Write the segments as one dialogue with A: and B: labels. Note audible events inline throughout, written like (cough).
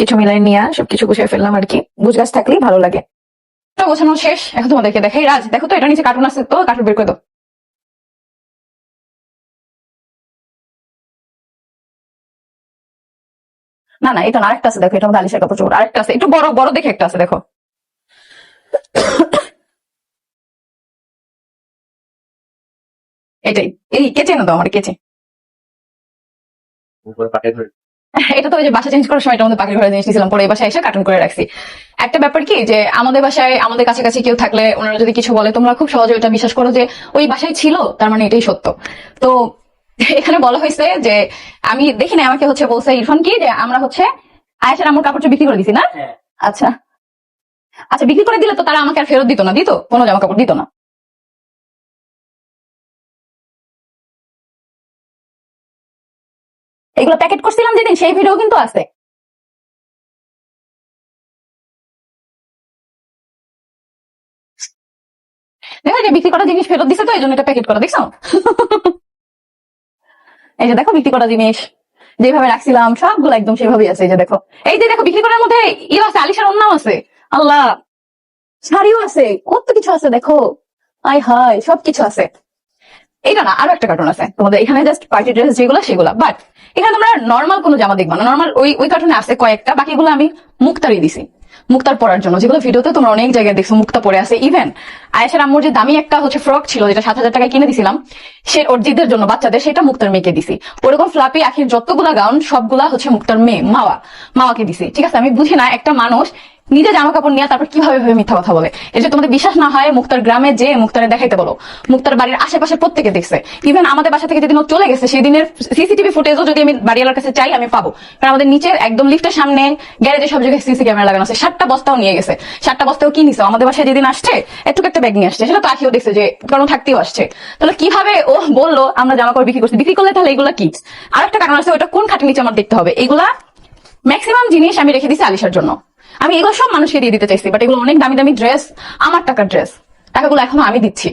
A: সবকিছু মিলাই নিয়ে সবকিছু গুছিয়ে ফেললাম আর কি। গুজগাছ থাকলেই ভালো লাগে। গোছানো শেষ। এখন তোমাদেরকে দেখাই রাজ। দেখো তো, এটা নিচে কার্টুন আছে তো কার্টুন বের করে দাও। না না, এটা আরেকটা আছে, দেখো, এটা মধ্যে আলিশের কাপড় চোপড়। আরেকটা আছে, একটু বড় বড় দেখে একটা আছে, দেখো। এটাই। এই কেচে না দাও আমার কেচে। (laughs) এটা তো ওই যে বাসা চেঞ্জ করার সময় মধ্যে পাখির ঘরে জিনিস নিয়েছিলাম পরে এই বাসায় এসে কার্টুন করে রাখছি। একটা ব্যাপার কি যে আমাদের বাসায় আমাদের কাছাকাছি কেউ থাকলে ওনারা যদি কিছু বলে তোমরা খুব সহজে এটা বিশ্বাস করো যে ওই বাসায় ছিল তার মানে এটাই সত্য। তো (laughs) এখানে বলা হয়েছে যে আমি দেখি না আমাকে হচ্ছে বলছে ইরফান কি যে আমরা হচ্ছে আয়েশার আমার কাপড়টা বিক্রি করে দিছি না?
B: হ্যাঁ।
A: আচ্ছা। আচ্ছা বিক্রি করে দিলে তো তারা আমাকে আর ফেরত দিত না দিত? কোনো জামা কাপড় দিত না। এগুলো প্যাকেট করছিলাম যেদিন, সেই ভিডিও কিন্তু আছে। দেখো যে বিক্রি করা জিনিস ফেরত দিছে তো, এই জন্য এটা প্যাকেট করা, দেখছ? এই যে দেখো বিক্রি করা জিনিস, যেভাবে রাখছিলাম, সবগুলো একদম সেভাবেই আছে, এই যে দেখো। এই যে দেখো বিক্রি করার মধ্যে ইয়ে আছে, আলিশার অন্যাও আছে। আল্লাহ, শাড়িও আছে, কত কিছু আছে, দেখো। আয় হায়, সবকিছু আছে। এইটা না, আরও একটা কার্টুন আছে। তোমাদের এখানে জাস্ট পার্টি ড্রেস যেগুলো, সেগুলো বাট এখানে তোমরা নর্মাল কোনো জামা দেখবা না। নর্মাল ওই ওই কার্টুনে আছে কয়েকটা, বাকিগুলো আমি মুক্তারি দিছি। মুক্তার পরার জন্য। যেগুলো ভিডিওতে তোমরা অনেক জায়গায় দেখছ, মুক্তা পরে আছে। ইভেন আয়েশার আম্মুর যে দামি একটা হচ্ছে ফ্রক ছিল, যেটা সাত হাজার টাকায় কিনে দিছিলাম, সে ওর জন্য বাচ্চাদের, সেটা মুক্তার মেয়েকে দিছি। ওরকম ফ্লাপি আখির যতগুলা গাউন সবগুলা হচ্ছে মুক্তার মেয়ে, মাওয়া। মাওয়াকে দিছি। ঠিক আছে, আমি বুঝি না, একটা মানুষ নিজে জামা কাপড় নিয়ে তারপর কীভাবে ভাবে মিথ্যা কথা বলে? এই যে তোমাদের বিশ্বাস না হয় মুক্তার গ্রামে যে মুক্তারে দেখাইতে বলো, মুক্তার বাড়ির আশেপাশে প্রত্যেকে দেখছে। ইভেন আমাদের বাসা থেকে যেদিন ও চলে গেছে সেই দিনের সিসিটিভি ফুটেজও যদি আমি বাড়িওয়ালার কাছে চাই, আমি পাবো। কারণ আমাদের নিচের একদম লিফটের সামনে গ্যারেজে সব জায়গায় সিসি ক্যামেরা লাগানো আছে। সাতটা বস্তাও নিয়ে গেছে। সাতটা বস্তাও কি নিছে? আমাদের বাসায় যেদিন আসছে, একটু একটা ব্যাগ নিয়ে আসছে। সেটা তো আখিও দেখছে যে কারণ থাকতেও আসছে। তাহলে কীভাবে ও বলল, আমরা জামা কাপড় বিক্রি করছি, বিক্রি করলে তাহলে এগুলা কি? আর একটা কারণ আছে, ওটা কোন খাটের নিচে আমার দেখতে হবে। এগুলা ম্যাক্সিমাম জিনিস আমি রেখে দিছি আলিশার জন্য। আমি এগুলো সব মানুষকে দিয়ে দিতে চাইছি বাট এগুলো অনেক দামি দামি ড্রেস আমার টাকার ড্রেস টাকাগুলো এখনও আমি দিচ্ছি।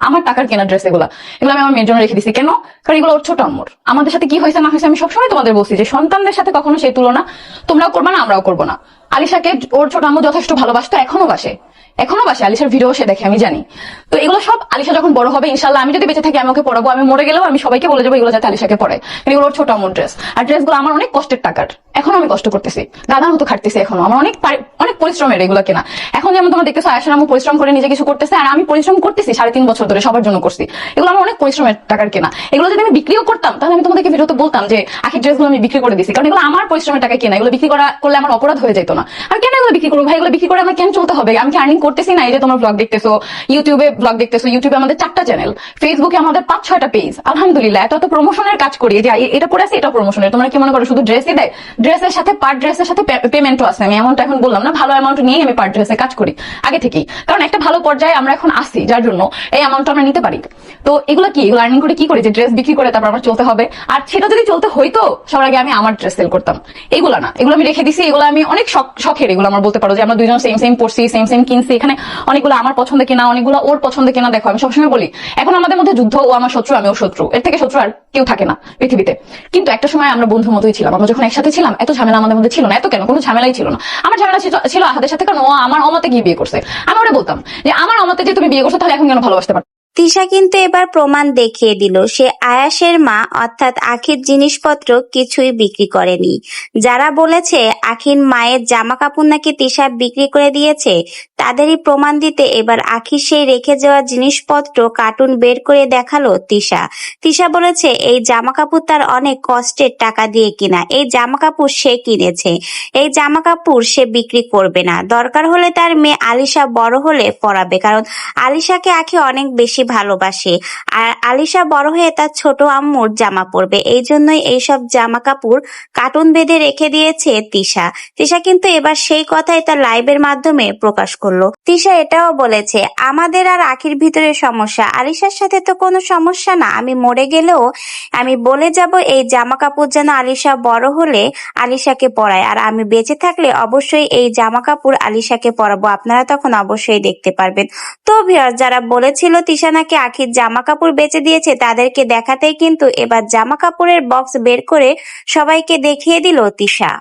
A: আমার টাকার কেনা ড্রেস এগুলো। এগুলো আমি আমার মেয়ের জন্য রেখে দিছি। কেন? কারণ এগুলো ওর ছোট আম্মুর। আমাদের সাথে কি হয়েছে না হয়েছে আমি সবসময় তোমাদের বলছি যে সন্তানদের সাথে কখনো সেই তুলনা তোমরাও করবে না, আমরাও করব না। আলিশাকে ওর ছোট আম্মু যথেষ্ট ভালোবাসতো, এখনও বাসে। এখনও বাসে। আলিশার ভিডিও সে দেখে, আমি জানি। তো এগুলো সব আলিশা যখন বড় হবে ইনশাল্লাহ আমি যদি বেঁচে থাকি, আমি ওকে পড়াবো। আমি মরে গেলেও আমি সবাইকে বলে যাব এগুলো যাতে আলিশাকে পড়ে। এগুলো ওর ছোট আমার ড্রেস আর ড্রেসগুলো আমার অনেক কষ্টের টাকার। এখনও আমি কষ্ট করতেছি। দাদার মতো খাটতেছি এখনও। আমার অনেক অনেক পরিশ্রমের এগুলো কেনা। এখন যেমন তোমরা দেখতেছো আয়সার আমি পরিশ্রম করে নিজে কিছু করতেছে, আর আমি পরিশ্রম করতেছি সাড়ে তিন বছর ধরে সবার জন্য করছি। এগুলো আমার অনেক পরিশ্রমের টাকার কেনা। এগুলো যদি আমি বিক্রিও করতাম, তাহলে আমি তোমাদেরকে ভিডিওতে বলতাম যে, আখির ড্রেসগুলো আমি বিক্রি করে দিছি। কারণ এগুলো আমার পরিশ্রমের টাকা কেনা। এগুলো বিক্রি করা করলে আমার অপরাধ হয়ে যেত না। আমি কেন এগুলো বিক্রি করব? ভাই, এগুলো বিক্রি করে আমার কেন চলতে হবে? আমি কি আর্নিং করতেছি না? এই যে তোমার ব্লগ দেখতেছো ইউটিউবে ব্লগ দেখতেছো ইউটিউবে আমাদের চারটা চ্যানেল ফেসবুকে আমাদের পাঁচ ছয়টা পেজ আলহামদুলিল্লাহ, এত এত প্রমোশনের কাজ করি। যে এটা করে আছে এটা প্রমোশনের তোমরা কি মনে করো, শুধু ড্রেসই দেয়? ড্রেসের সাথে পার ড্রেসের সাথে পেমেন্টও আছে। আমি এমনটা এখন বললাম না, ভালো অ্যামাউন্ট নিয়ে আমি পার ড্রেসে কাজ করি। আগে থেকেই। কারণ একটা ভালো পর্যায়ে আমরা এখন আসি যার জন্য এই অ্যামাউন্ট আমরা নিতে পারি। তো এগুলো কি? এগুলো আর্নিং করে কি করে? যে ড্রেস বিক্রি করে তারপর আমার চলতে হবে। আর সেটা যদি চলতে হইতো, সবার আগে আমি আমার ড্রেস সেল করতাম। এগুলো না। এগুলো আমি রেখে দিছি। এগুলো আমি অনেক শখ, শখের। এগুলো আমার বলতে পারো যে আমরা দুইজন সেম সেম পড়ছি সেম সেম কিনছি। এখানে অনেকগুলো আমার পছন্দ কেনা, অনেকগুলো ওর পছন্দ কেনা দেখো। আমি সবসময় বলি, এখন আমাদের মধ্যে যুদ্ধ, ও আমার শত্রু, আমিও শত্রু। এর থেকে শত্রু আর কেউ থাকে না পৃথিবীতে। কিন্তু একটা সময় আমরা বন্ধুর মতোই ছিলাম। আমরা যখন একসাথে ছিলাম এত ঝামেলা আমাদের মধ্যে ছিল না, এত কেন? কোনো ঝামেলাই ছিল না। আমার ঝামেলা ছিল- আহাদের সাথে কারণ ও আমার অমতে গিয়ে বিয়ে করছে। আমি ওটা বলতাম যে, আমার অমতে যে তুমি বিয়ে করছ, তাহলে এখন কেন ভালোবাসতে পারো
C: তিশা কিন্তু এবার প্রমাণ দেখিয়ে দিল, সে আয়াসের মা, অর্থাৎ আখির জিনিসপত্র কিছুই বিক্রি করেনি। যারা বলেছে আখির মায়ের জামা কাপড় নাকি তিশা বিক্রি করে দিয়েছে, তাদেরই প্রমাণ দিতে এবার আখির সেই রেখে যাওয়া জিনিসপত্র কার্টুন বের করে দেখাল তিশা। তিশা বলেছে, এই জামা কাপড় তার অনেক কষ্টের টাকা দিয়ে কিনা, এই জামা কাপড় সে কিনেছে, এই জামা কাপড় সে বিক্রি করবে না, দরকার হলে তার মেয়ে আলিশা বড় হলে পরাবে। কারণ আলিশাকে আখি অনেক বেশি ভালোবাসে। আর আলিশা বড় হয়ে তার ছোট আম্মুর জামা পরবে। এই জন্যই এইসব জামা কাপড় কার্টুন বেঁধে রেখে দিয়েছে তিশা। তিশা কিন্তু এবার সেই কথাই তার লাইভের মাধ্যমে প্রকাশ করল। তিশা এটাও বলেছে, আমাদের আর আখির ভিতরে সমস্যা। আলিশার সাথে তো কোনো সমস্যা না। আমি মরে গেলেও আমি বলে যাব এই জামা কাপড় যেন আলিশা বড় হলে আলিশাকে পরায়। আর আমি বেঁচে থাকলে অবশ্যই এই জামা কাপড় আলিশাকে পরাবো। আপনারা তখন অবশ্যই দেখতে পারবেন। তো ভিউয়ার যারা বলেছিল তিশা নাকি আখির জামা কাপড় বেচে দিয়েছে, তাদেরকে দেখাতেই কিন্তু এবার জামা কাপড়ের বক্স বের করে সবাইকে দেখিয়ে দিল তিশা।